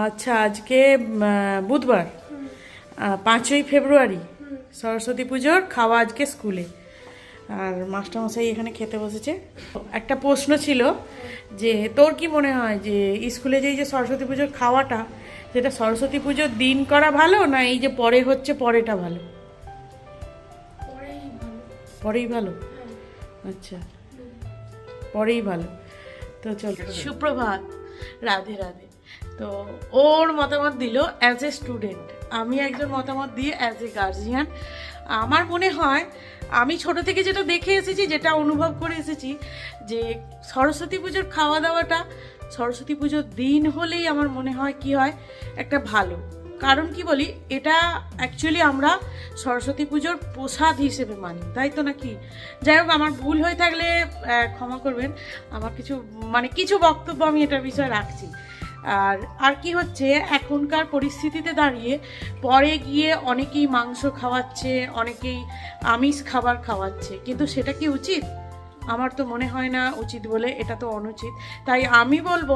আচ্ছা আজকে বুধবার পাঁচই ফেব্রুয়ারি সরস্বতী পুজোর খাওয়া আজকে স্কুলে। আর মাস্টারমশাই এখানে খেতে বসেছে। একটা প্রশ্ন ছিল যে তোর কি মনে হয় যে স্কুলে যে এই যে সরস্বতী পুজোর খাওয়াটা সেটা সরস্বতী পুজোর দিন করা ভালো না এই যে পরে হচ্ছে পরেটা ভালো? পরেই ভালো। পরেই ভালো? আচ্ছা পরেই ভালো। তো চল। সুপ্রভাত। রাধে রাধে। তো ওর মতামত দিল অ্যাজ এ স্টুডেন্ট আমি একজন মতামত দিই অ্যাজ এ গার্জিয়ান আমার মনে হয়, আমি ছোট থেকে যেটা দেখে এসেছি, যেটা অনুভব করে এসেছি, যে সরস্বতী পুজোর খাওয়া দাওয়াটা, সরস্বতী পুজোর দিন হলেই আমার মনে হয় কি হয়, একটা ভালো। কারণ কি বলি, এটা অ্যাকচুয়ালি আমরা সরস্বতী পুজোর প্রসাদ হিসেবে মানি, তাই তো নাকি? যাই হোক, আমার ভুল হয়ে থাকলে ক্ষমা করবেন। আমার কিছু মানে কিছু বক্তব্য আমি এটার বিষয়ে রাখছি। আর আর কি হচ্ছে, এখনকার পরিস্থিতিতে দাঁড়িয়ে পরে গিয়ে অনেকেই মাংস খাওয়াচ্ছে, অনেকেই আমিষ খাবার খাওয়াচ্ছে। কিন্তু সেটা কি উচিত? আমার তো মনে হয় না উচিত বলে এটা তো অনুচিত। তাই আমি বলব,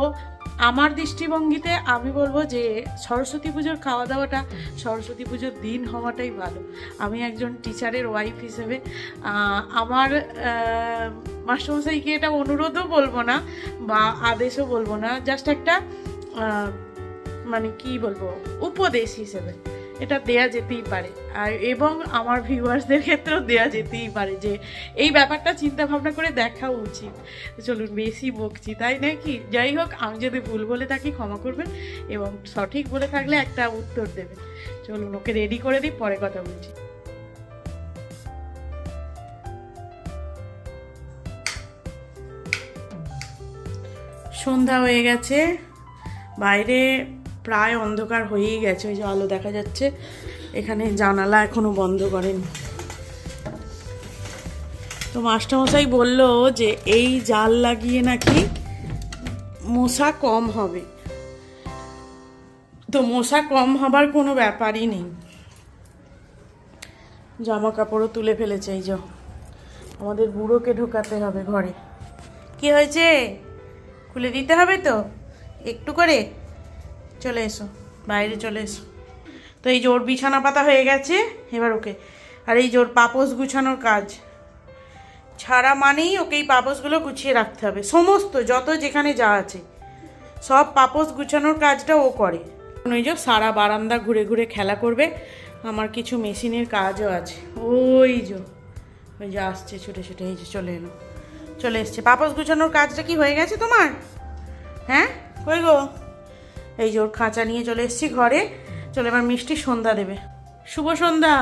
আমার দৃষ্টিভঙ্গিতে আমি বলব যে সরস্বতী পুজোর খাওয়া দাওয়াটা সরস্বতী পুজোর দিন হওয়াটাই ভালো। আমি একজন টিচারের ওয়াইফ হিসেবে আমার মাস্টারমশাইকে এটা অনুরোধও বলব না বা আদেশও বলব না। জাস্ট একটা মানে কি বলব, উপদেশ হিসেবে। এটা দেয়া যেতেই পারে। আর এবং আমার ভিউয়ার্সদের ক্ষেত্রেও দেয়া যেতেই পারে যে, এই ব্যাপারটা চিন্তা ভাবনা করে দেখা উচিত। চলুন, বেশি বকছি, তাই নাকি? যাই হোক, আমি যদি ভুল বলে থাকি, ক্ষমা করবেন এবং সঠিক বলে থাকলে একটা উত্তর দেবেন। চলুন, ওকে রেডি করে দিই, পরে কথা বলছি। সন্ধ্যা হয়ে গেছে। বাইরে প্রায় অন্ধকার হয়েই গেছে, ওই যে আলো দেখা যাচ্ছে। এখানে জানালা এখনও বন্ধ করেন। তো মাস্টারমশাই বলল যে এই জাল লাগিয়ে নাকি মশা কম হবে। তো মশা কম হবার কোনো ব্যাপারই নেই। জামা কাপড়ও তুলে ফেলেছে এই যে। আমাদের বুড়োকে ঢোকাতে হবে ঘরে। কি হয়েছে? খুলে দিতে হবে তো? একটু করে? চলে এসো, বাইরে চলে এসো। তো এই জোর বিছানা পাতা হয়ে গেছে, এবার ওকে। আর এই জোর পাপোস গুছানোর কাজ। ছাড়া মানেই ওকে এই পাপোসগুলো গুছিয়ে রাখতে হবে। সমস্ত, যত যেখানে যা আছে, সব পাপোস গুছানোর কাজটা ও করে। ওই যে সারা বারান্দা ঘুরে ঘুরে খেলা করবে, আমার কিছু মেশিনের কাজও আছে। ওই যে ওই যে আসছে ছুটে ছুটে, এই যে চলে এলো। চলে এসছে। পাপোস গুছানোর কাজটা কি হয়ে গেছে তোমার? হ্যাঁ? কই গো। এই যে ওর খাঁচা নিয়ে চলে এসেছি ঘরে। চলে এবার মিষ্টি সন্ধ্যা দেবে। শুভ সন্ধ্যা।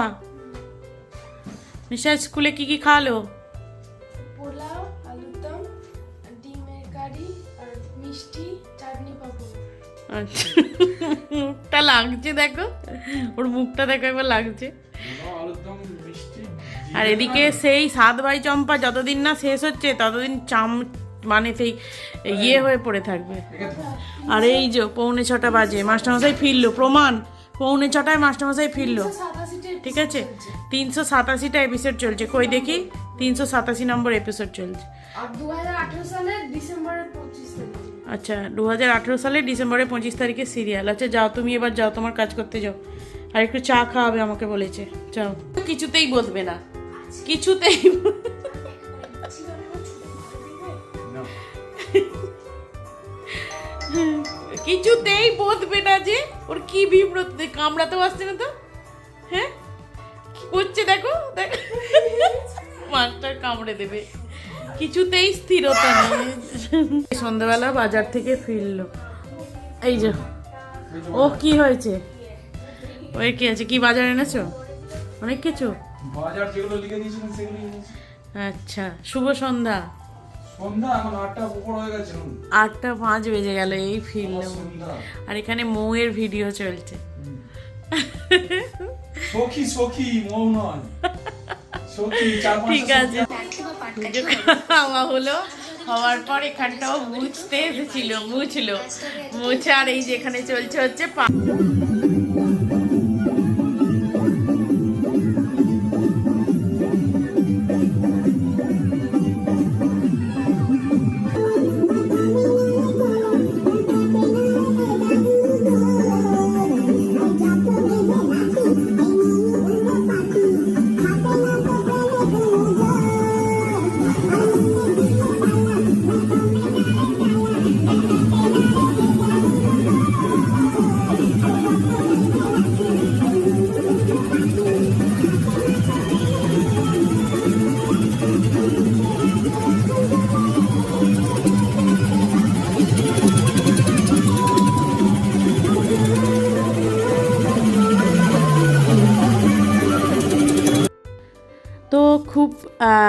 নিশা স্কুলে কি কি খাওয়ালো? পোলাও আলুর ডিমের কারি আর মিষ্টি চাটনি পাপড়। আচ্ছা। মুখটা লাগছে দেখো। ওর মুখটা দেখো একবার লাগছে। আর এদিকে সেই সাত ভাই চম্পা যতদিন না শেষ হচ্ছে ততদিন চাম মানে সেই ইয়ে হয়ে পড়ে থাকবে। আর এই যে পৌনে ছটা বাজে মাস্টারমশাই ফিরলো প্রমাণ। পৌনে ছটায় মাস্টারমশাই ফিরলো। ঠিক আছে? তিনশো সাতাশিটা এপিসোড চলছে। কই দেখি? তিনশো সাতাশি নম্বর এপিসোড চলছে। আচ্ছা দু হাজার আঠেরো সালে ডিসেম্বরের পঁচিশ তারিখে সিরিয়াল আচ্ছা যাও তুমি এবার যাও তোমার কাজ করতে যাও। আর একটু চা খাওয়াবে আমাকে বলেছে। যাও। কিছুতেই বসবে না। কিছুতেই কিছুতেই বসবে না যে ওর কি বিব্রত কামড়াতেও আসছে না তো। হ্যাঁ? করছে দেখো দেখো। মাছটা কামড়ে দেবে। কিছুতেই স্থিরতা নেই। সন্ধ্যাবেলা বাজার থেকে ফিরলো। এই যে ও কি হয়েছে? ওই কি আছে কি বাজার এনেছো? অনেক কিছু? বাজার যেগুলো লিখে দিয়েছিলেন সেগুলো আচ্ছা শুভ সন্ধ্যা। আটটা পাঁচ বেজে গেল এই ফিরলাম আর এখানে মৌয়ের ভিডিও চলছে। ঠিক আছে। খাওয়া হলো। হওয়ার পর এখানটাও মুছতে এসেছিল মুছলো। মুছে আর এই যেখানে চলছে হচ্ছে পা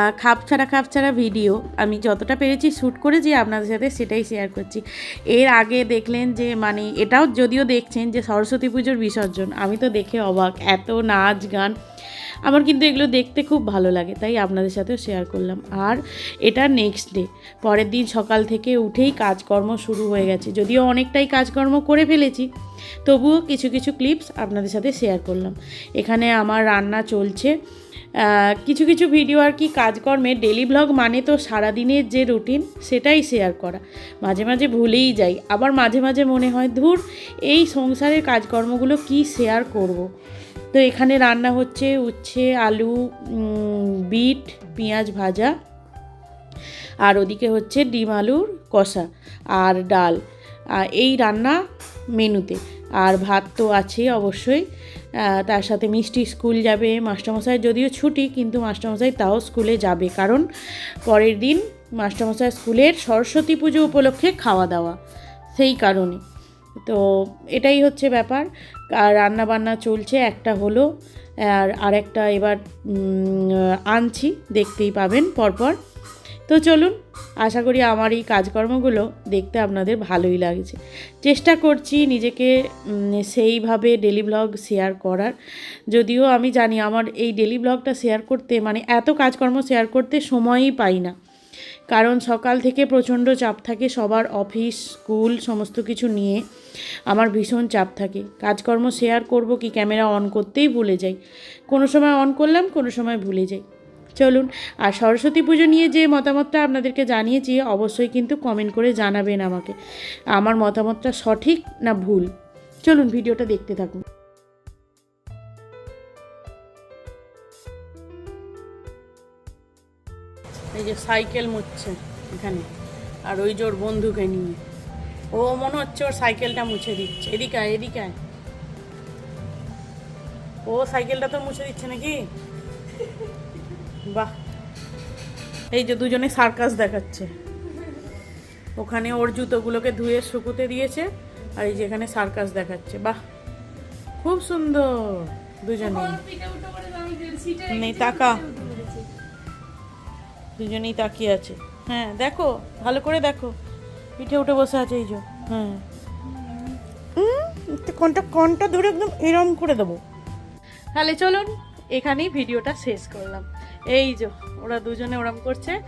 আহ, খাপ ছাড়া ভিডিও আমি যতটা পেরেছি শ্যুট করেছি আপনাদের সাথে সেটাই শেয়ার করছি। এর আগে দেখলেন যে মানে এটাও যদিও দেখছেন যে সরস্বতী পুজোর বিসর্জন আমি তো দেখে অবাক এত নাচ গান। আমার কিন্তু এগুলো দেখতে খুব ভালো লাগে তাই আপনাদের সাথেও শেয়ার করলাম। আর এটা নেক্সট ডে পরের দিন সকাল থেকে উঠেই কাজকর্ম শুরু হয়ে গেছে। যদিও অনেকটাই কাজকর্ম করে ফেলেছি তবুও কিছু কিছু ক্লিপস আপনাদের সাথে শেয়ার করলাম। এখানে আমার রান্না চলছে কিছু কিছু ভিডিও আর কি কাজকর্মে ডেলি ব্লগ মানে তো সারাদিনের যে রুটিন সেটাই শেয়ার করা। মাঝে মাঝে ভুলেই যাই। আবার মাঝে মাঝে মনে হয়, ধুর, এই সংসারের কাজকর্মগুলো কি শেয়ার করব। তো এখানে রান্না হচ্ছে উচ্ছে, আলু বিট, পেঁয়াজ ভাজা। আর ওদিকে হচ্ছে ডিম, আলুর কষা আর ডাল। এই রান্না মেনুতে। আর ভাত তো আছে অবশ্যই। তার সাথে মিষ্টি স্কুল যাবে মাস্টারমশাই, যদিও ছুটি, কিন্তু মাস্টারমশাই তাও স্কুলে যাবে। কারণ পরের দিন মাস্টারমশাই স্কুলের সরস্বতী পুজো উপলক্ষে খাওয়া দাওয়া, সেই কারণে। তো এটাই হচ্ছে ব্যাপার। আর রান্না বান্না চলছে, একটা হলো, আর আরেকটা এবার আনছি, দেখতেই পাবেন পরপর। তো চলুন, আশা করি আমার এই কাজকর্মগুলো দেখতে আপনাদের ভালোই লাগছে। চেষ্টা করছি নিজেকে সেইভাবে ডেলি ব্লগ শেয়ার করার। যদিও আমি জানি আমার এই ডেলি ব্লগটা শেয়ার করতে মানে এত কাজকর্ম শেয়ার করতে সময়ই পাই না। কারণ সকাল থেকে প্রচণ্ড চাপ থাকে সবার অফিস স্কুল সমস্ত কিছু নিয়ে আমার ভীষণ চাপ থাকে। কাজকর্ম শেয়ার করব কি ক্যামেরা অন করতেই ভুলে যাই। কোনো সময় অন করলাম, কোনো সময় ভুলে যাই। চলুন, আর সরস্বতী পুজো নিয়ে যে মতামতটা আপনাদেরকে জানিয়েছি, অবশ্যই কিন্তু কমেন্ট করে জানাবেন আমাকে। আমার মতামতটা সঠিক না ভুল? চলুন ভিডিওটা দেখতে থাকুন। এই যে সাইকেল মুছছে এখানে, আর ওই ওর বন্ধুকে নিয়ে। ও মনে হচ্ছে ওর সাইকেলটা মুছে দিচ্ছে। এদিকে এদিকে ও সাইকেলটা তো মুছে দিচ্ছে নাকি? এই যে দুজনে সার্কাস দেখাচ্ছে। ওখানে ওর জুতোগুলোকে ধুয়ে শুকুতে দিয়েছে আর এই যে এখানে সার্কাস দেখাচ্ছে। বাহ খুব সুন্দর দুজনে নেই তাকা। দুজনেই তাকিয়ে আছে। হ্যাঁ দেখো ভালো করে দেখো। পিঠে উঠে বসে আছে এই যে হ্যাঁ। কোনটা কোনটা ধরে একদম এরম করে দেবো। তাহলে চলুন এখানেই ভিডিওটা শেষ করলাম। এই যে, ওরা দুজনে ওরম করছে।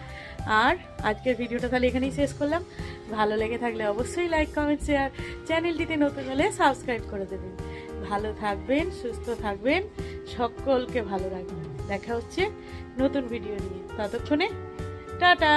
আর আজকের ভিডিওটা তাহলে এখানেই শেষ করলাম। ভালো লেগে থাকলে অবশ্যই লাইক কমেন্ট শেয়ার চ্যানেলটিতে নতুন হলে সাবস্ক্রাইব করে দেবেন। ভালো থাকবেন, সুস্থ থাকবেন, সকলকে ভালো রাখবেন। দেখা হচ্ছে নতুন ভিডিও নিয়ে। ততক্ষণে, টাটা!